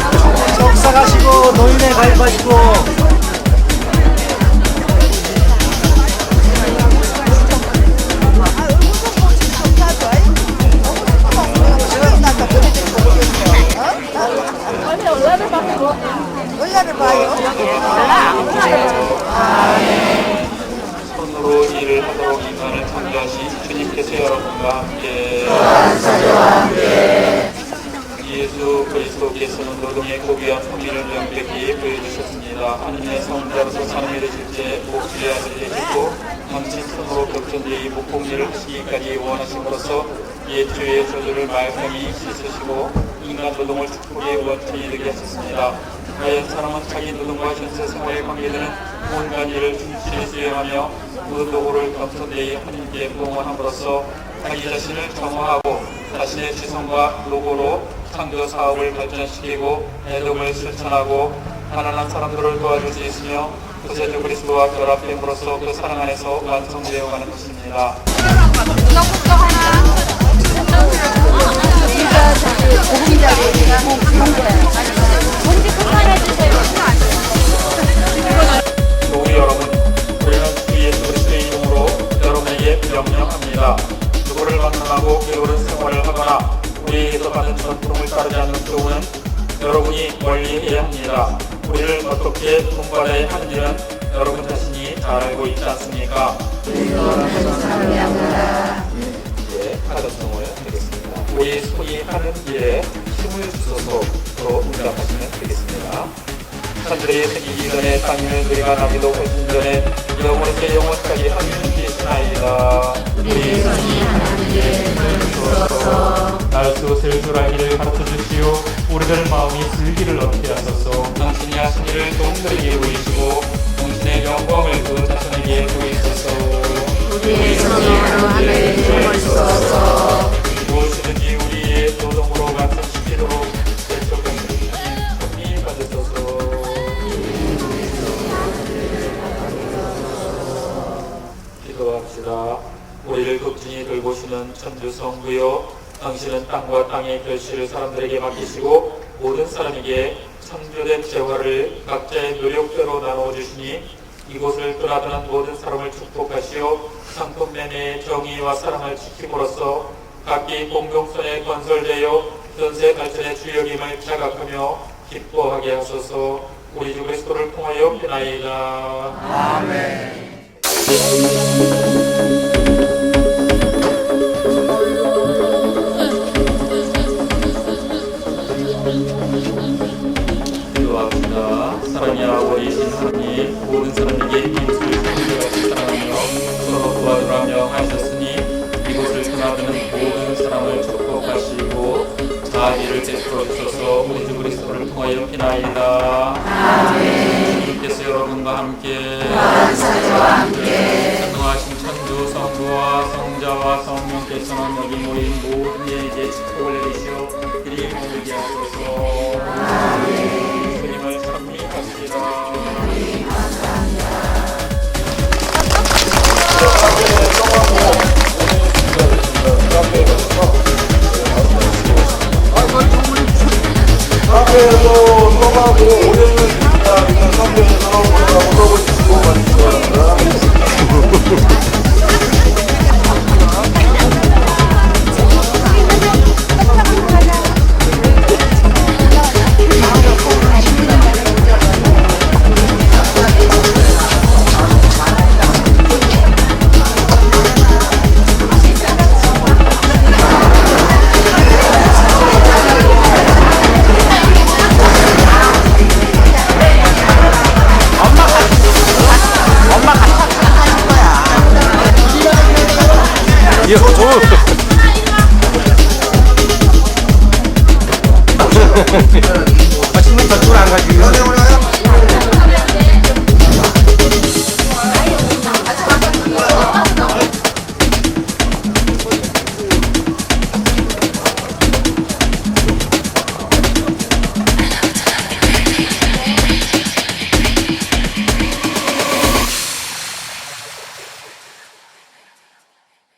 속삭하시고 노인에 가입하시고. 봐요. 손으로 일을 하도록 인간을 창조하신 주님께서 여러분과 함께 예수 그리스도께서는 노동의 고귀한 성의를 명백히 보여주셨습니다. 하느님의 성자로서 사람이 되실 때 목주의 아들이 되시고 손으로 격전되이 목공일을 하시기까지 원하심으로써 예주의 저주를 말끔히 씻으시고 인간 노동을 축복의 원천이 되게 하셨습니다. 과연 사람은 자기 노동과 현세 생활에 관계되는 온갖 일을 충실히 수행하며 그 노고를 겸손되이 하나님께 봉헌함으로써 자기 자신을 정화하고 자신의 지성과 노고로 창조 사업을 발전시키고 애동을 실천하고 가난한 사람들을 도와줄 수 있으며 구세주 그리스도와 결합됨으로써 그 사랑 안에서 완성되어 가는 것입니다. 우리 따르지 않는 교훈은 여러분이 멀리해야 합니다. 우리를 어떻게 분발해야 하는지는 여러분 자신이 잘 알고 있지 않습니까? 이제 가정성을 드리겠습니다. 우리 소위 하는 일에 힘을 주소서 로 응답하시면 되겠습니다. 하늘이 생기기 전에 땅위는 우리가 나기도 훨씬 전에 영원에서 영원까지 하나님 계시나이다. 우리 손이 하나님께 주어서 날수 셀줄 알기를 가르쳐 주시 오. 우리들 마음이 슬기를 얻게 하소서. 당신이 하신 일을 동들에게 보이시고 당신의 영광을 그 자손에게 보이소서. 우리 손이 하나님께 주어서 무엇이든지 우리의 주님 받으소서. 기도합시다. 우리를 극진히 돌보시는 천주성부여 당신은 땅과 땅의 결실을 사람들에게 맡기시고 모든 사람에게 창조된 재화를 각자의 노력대로 나누어 주시니 이곳을 떠나드는 모든 사람을 축복하시어 상품 매매의 정의와 사랑을 지킴으로써 각기 공동선에 건설되어 전세 발전의 주역임을 자각하며 기뻐하게 하소서 우리 주 그리스도를 통하여 피나이다. 기도 여러분과 함께. 전능하신 천주 성부와 성자와 성령께서는 여기 모인 모든 이에게 축복을 내리시오 그리 모르게 하소서. Okay.